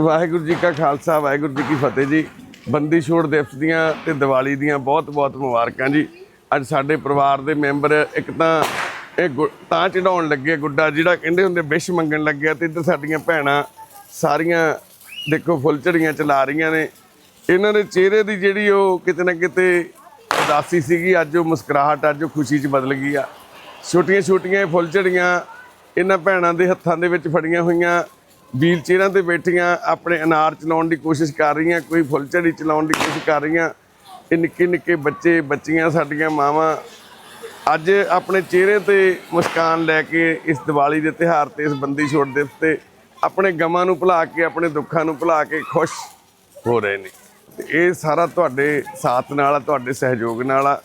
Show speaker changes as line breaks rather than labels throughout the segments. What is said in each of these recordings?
ਵਾਹਿਗੁਰੂ ਜੀ ਕਾ ਖਾਲਸਾ, ਵਾਹਿਗੁਰੂ ਜੀ ਕੀ ਫਤਿਹ ਜੀ। ਬੰਦੀ ਛੋੜ ਦਿਵਸ ਦੀਆਂ ਤੇ ਦੀਵਾਲੀ ਦੀਆਂ ਬਹੁਤ-ਬਹੁਤ ਮੁਬਾਰਕਾਂ ਜੀ। ਅੱਜ ਸਾਡੇ ਪਰਿਵਾਰ ਦੇ ਮੈਂਬਰ ਇੱਕ ਤਾਂ ਇਹ ਗੁ- ਤਾਂ ਚੜਾਉਣ ਲੱਗੇ ਗੁੱਡਾ, ਜਿਹੜਾ ਕਹਿੰਦੇ ਹੁੰਦੇ ਵਿਸ਼ ਮੰਗਣ ਲੱਗਿਆ ਤੇ ਇੱਧਰ ਸਾਡੀਆਂ ਭੈਣਾਂ ਸਾਰੀਆਂ ਦੇਖੋ ਫੁੱਲਝੜੀਆਂ ਚਲਾ ਰਹੀਆਂ ਨੇ। ਇਹਨਾਂ ਦੇ ਚਿਹਰੇ ਦੀ ਜਿਹੜੀ ਉਹ ਕਿਤੇ ਨਾ ਕਿਤੇ ਉਦਾਸੀ ਸੀਗੀ, ਅੱਜ ਉਹ ਮੁਸਕਰਾਹਟ, ਅੱਜ ਉਹ ਖੁਸ਼ੀ 'ਚ ਬਦਲ ਗਈ ਆ। ਛੋਟੀਆਂ ਛੋਟੀਆਂ ਫੁੱਲਝੜੀਆਂ ਇਹਨਾਂ ਭੈਣਾਂ ਦੇ ਹੱਥਾਂ ਦੇ ਵਿੱਚ ਫੜੀਆਂ ਹੋਈਆਂ। ਵੀਲ ਚੇਅਰਾਂ ਤੇ ਬੈਠੀਆਂ, ਆਪਣੇ ਅਨਾਰ ਚਲਾਉਣ ਦੀ ਕੋਸ਼ਿਸ਼ ਕਰ ਰਹੀਆਂ, ਕੋਈ ਫੁੱਲਝੜੀ ਚਲਾਉਣ ਦੀ ਕੋਸ਼ਿਸ਼ ਕਰ ਰਹੀਆਂ। ਇਹ ਨਿੱਕੇ ਨਿੱਕੇ ਬੱਚੇ, ਬੱਚੀਆਂ ਸਾਡੀਆਂ ਮਾਵਾਂ, ਅੱਜ ਆਪਣੇ ਚਿਹਰੇ ਤੇ ਮੁਸਕਾਨ ਲੈ ਕੇ ਇਸ ਦੀਵਾਲੀ ਦੇ ਤਿਉਹਾਰ ਤੇ, ਇਸ ਬੰਦੀ ਛੋੜ ਦੇ ਉੱਤੇ ਆਪਣੇ ਗਮਾਂ ਨੂੰ ਭੁਲਾ ਕੇ, ਆਪਣੇ ਦੁੱਖਾਂ ਨੂੰ ਭੁਲਾ ਕੇ ਖੁਸ਼ ਹੋ ਰਹੇ ਨੇ। ਤੇ ਇਹ ਸਾਰਾ ਤੁਹਾਡੇ ਸਾਥ ਨਾਲ ਆ, ਤੁਹਾਡੇ ਸਹਿਯੋਗ ਨਾਲ ਆ।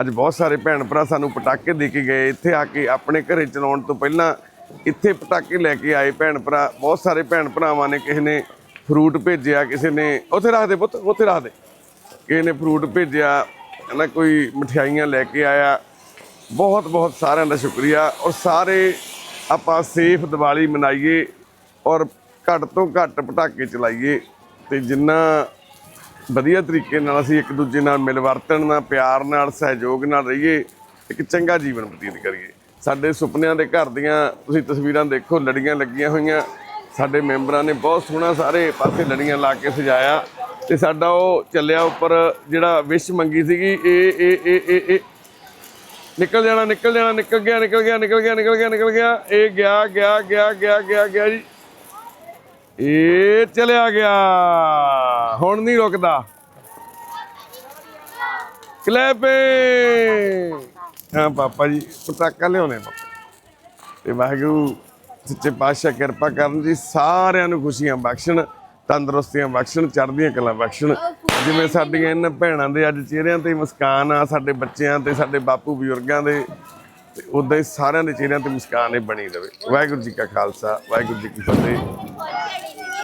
ਅੱਜ ਬਹੁਤ ਸਾਰੇ ਭੈਣ ਭਰਾ ਸਾਨੂੰ ਪਟਾਕੇ ਦੇ ਕੇ ਗਏ, ਇੱਥੇ ਆ ਕੇ ਆਪਣੇ ਘਰੇ ਚਲਾਉਣ ਤੋਂ ਪਹਿਲਾਂ ਇੱਥੇ ਪਟਾਕੇ ਲੈ ਕੇ ਆਏ ਭੈਣ ਭਰਾ, ਬਹੁਤ ਸਾਰੇ ਭੈਣ ਭਰਾਵਾਂ ਨੇ, ਕਿਸੇ ਨੇ ਫਰੂਟ ਭੇਜਿਆ, ਕਿਸੇ ਨੇ, ਉੱਥੇ ਰੱਖ ਦੇ ਪੁੱਤ, ਉੱਥੇ ਰੱਖ ਦੇ। ਕਿਸੇ ਨੇ ਫਰੂਟ ਭੇਜਿਆ ਨਾ ਕੋਈ ਮਠਿਆਈਆਂ ਲੈ ਕੇ ਆਇਆ। ਬਹੁਤ ਬਹੁਤ ਸਾਰਿਆਂ ਦਾ ਸ਼ੁਕਰੀਆ। ਔਰ ਸਾਰੇ ਆਪਾਂ ਸੇਫ ਦੀਵਾਲੀ ਮਨਾਈਏ ਔਰ ਘੱਟ ਤੋਂ ਘੱਟ ਪਟਾਕੇ ਚਲਾਈਏ। ਤੇ ਜਿੰਨਾ ਵਧੀਆ ਤਰੀਕੇ ਨਾਲ ਅਸੀਂ ਇੱਕ ਦੂਜੇ ਨਾਲ ਮਿਲ ਵਰਤਣ ਨਾਲ, ਪਿਆਰ ਨਾਲ, ਸਹਿਯੋਗ ਨਾਲ ਰਹੀਏ, ਇੱਕ ਚੰਗਾ ਜੀਵਨ ਬਤੀਤ ਕਰੀਏ। ਸਾਡੇ ਸੁਪਨਿਆਂ ਦੇ ਘਰ ਦੀਆਂ ਤੁਸੀਂ ਤਸਵੀਰਾਂ ਦੇਖੋ, ਲੜੀਆਂ ਲੱਗੀਆਂ ਹੋਈਆਂ। ਸਾਡੇ ਮੈਂਬਰਾਂ ਨੇ ਬਹੁਤ ਸੋਹਣਾ ਸਾਰੇ ਪਾਸੇ ਲੜੀਆਂ ਲਾ ਕੇ ਸਜਾਇਆ। ਤੇ ਸਾਡਾ ਉਹ ਚੱਲਿਆ ਉੱਪਰ ਜਿਹੜਾ ਵਿਸ਼ ਮੰਗੀ ਸੀਗੀ, ਇਹ ਇਹ ਇਹ ਇਹ ਨਿਕਲ ਜਾਣਾ ਨਿਕਲ ਜਾਣਾ, ਨਿਕਲ ਗਿਆ ਨਿਕਲ ਗਿਆ ਨਿਕਲ ਗਿਆ ਨਿਕਲ ਗਿਆ ਨਿਕਲ ਗਿਆ। ਇਹ ਗਿਆ ਗਿਆ ਗਿਆ ਗਿਆ ਗਿਆ ਗਿਆ ਜੀ। ਇਹ ਚਲਿਆ ਗਿਆ। ਹੁਣ ਨਹੀਂ ਰੁਕਦਾ। ਕਲੈਪੇ ਹਾਂ, ਪਾਪਾ ਜੀ, ਪਟਾਕਾ ਲਿਆਉਣੇ ਪਾਪਾ ਤੇ ਵਾਹਿਗੁਰੂ, ਸੱਚੇ ਪਾਤਸ਼ਾਹ ਕਿਰਪਾ ਕਰਨ ਜੀ, ਸਾਰਿਆਂ ਨੂੰ ਖੁਸ਼ੀਆਂ ਬਖਸ਼ਣ, ਤੰਦਰੁਸਤੀਆਂ ਬਖਸ਼ਣ, ਚੜ੍ਹਦੀਆਂ ਕਲਾ ਬਖਸ਼ਣ। ਜਿਵੇਂ ਸਾਡੀਆਂ ਇਹਨਾਂ ਭੈਣਾਂ ਦੇ ਅੱਜ ਚਿਹਰਿਆਂ ਤੇ ਮੁਸਕਾਨ ਆ, ਸਾਡੇ ਬੱਚਿਆਂ ਤੇ, ਸਾਡੇ ਬਾਪੂ ਬਜ਼ੁਰਗਾਂ ਦੇ, ਤੇ ਉਦਾਂ ਹੀ ਸਾਰਿਆਂ ਦੇ ਚਿਹਰਿਆਂ ਤੇ ਮੁਸਕਾਨ ਇਹ ਬਣੀ ਰਵੇ। ਵਾਹਿਗੁਰੂ ਜੀ ਕਾ ਖਾਲਸਾ, ਵਾਹਿਗੁਰੂ ਜੀ ਕੀ ਫਤਿਹ।